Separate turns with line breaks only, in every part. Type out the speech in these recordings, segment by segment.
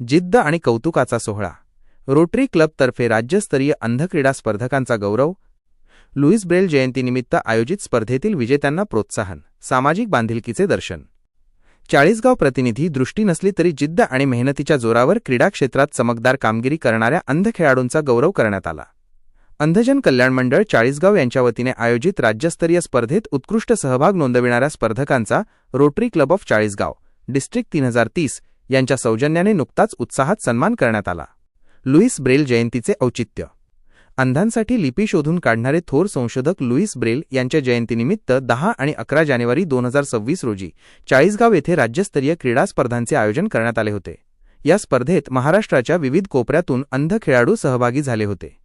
जिद्द आणि कौतुकाचा सोहळा. रोटरी क्लबतर्फे राज्यस्तरीय अंधक्रीडा स्पर्धकांचा गौरव. लुईस ब्रेल जयंतीनिमित्त आयोजित स्पर्धेतील विजेत्यांना प्रोत्साहन सामाजिक बांधिलकीचे दर्शन. चाळीसगाव प्रतिनिधी दृष्टी नसली तरी जिद्द आणि मेहनतीच्या जोरावर क्रीडा क्षेत्रात चमकदार कामगिरी करणाऱ्या अंध खेळाडूंचा गौरव करण्यात आला. अंधजन कल्याण मंडळ चाळीसगाव यांच्या वतीने आयोजित राज्यस्तरीय स्पर्धेत उत्कृष्ट सहभाग नोंदविणाऱ्या स्पर्धकांचा Rotary Club of Chalisgaon district तीन हजार तीस यांच्या सौजन्याने नुकताच उत्साहात सन्मान करण्यात आला. लुईस ब्रेल जयंतीचे औचित्य. अंधांसाठी लिपी शोधून काढणारे थोर संशोधक लुईस ब्रेल यांच्या जयंतीनिमित्त दहा आणि अकरा जानेवारी दोन हजार सव्वीस रोजी चाळीसगाव येथे राज्यस्तरीय क्रीडा स्पर्धांचे आयोजन करण्यात आले होते. या स्पर्धेत महाराष्ट्राच्या विविध कोपऱ्यातून अंध खेळाडू सहभागी झाले होते.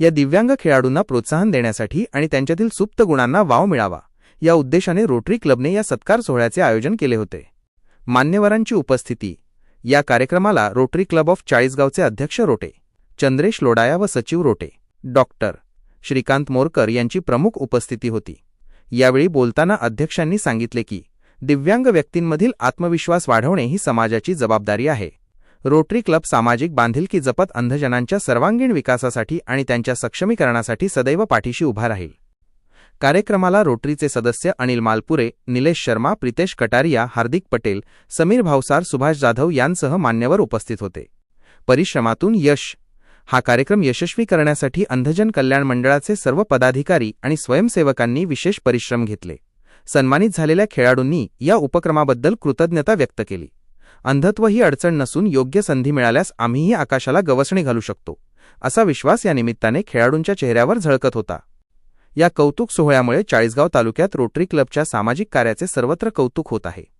या दिव्यांग खेळाडूंना प्रोत्साहन देण्यासाठी आणि त्यांच्यातील सुप्त गुणांना वाव मिळावा या उद्देशाने रोटरी क्लबने या सत्कार सोहळ्याचे आयोजन केले होते. मान्यवरांची उपस्थिती या कार्यक्रमाला रोटरी क्लब ऑफ चाळीसगावचे अध्यक्ष रोटे चंद्रेश लोडाया व सचिव रोटे डॉक्टर श्रीकांत मोरकर यांची प्रमुख उपस्थिती होती. यावेळी बोलताना अध्यक्षांनी सांगितले की दिव्यांग व्यक्तींमधील आत्मविश्वास वाढवणे ही समाजाची जबाबदारी आहे. रोटरी क्लब सामाजिक बांधिलकी जपत अंधजनांच्या सर्वांगीण विकासासाठी आणि त्यांच्या सक्षमीकरणासाठी सदैव पाठीशी उभा राहील. कार्यक्रमाला रोटरीचे सदस्य अनिल मालपुरे निलेश शर्मा प्रितेश कटारिया हार्दिक पटेल समीर भावसार सुभाष जाधव यांसह मान्यवर उपस्थित होते. परिश्रमातून यश. हा कार्यक्रम यशस्वी करण्यासाठी अंधजन कल्याण मंडळाचे सर्व पदाधिकारी आणि स्वयंसेवकांनी विशेष परिश्रम घेतले. सन्मानित झालेल्या खेळाडूंनी या उपक्रमाबद्दल कृतज्ञता व्यक्त केली. अंधत्व ही अडचण नसून योग्य संधी मिळाल्यास आम्हीही आकाशाला गवसणी घालू शकतो असा विश्वास या निमित्ताने खेळाडूंच्या चेहऱ्यावर झळकत होता. या कौतुक सोहळ्यामुळे चाळीसगाव तालुक्यात रोटरी क्लबच्या सामाजिक कार्याचे सर्वत्र कौतुक होत आहे.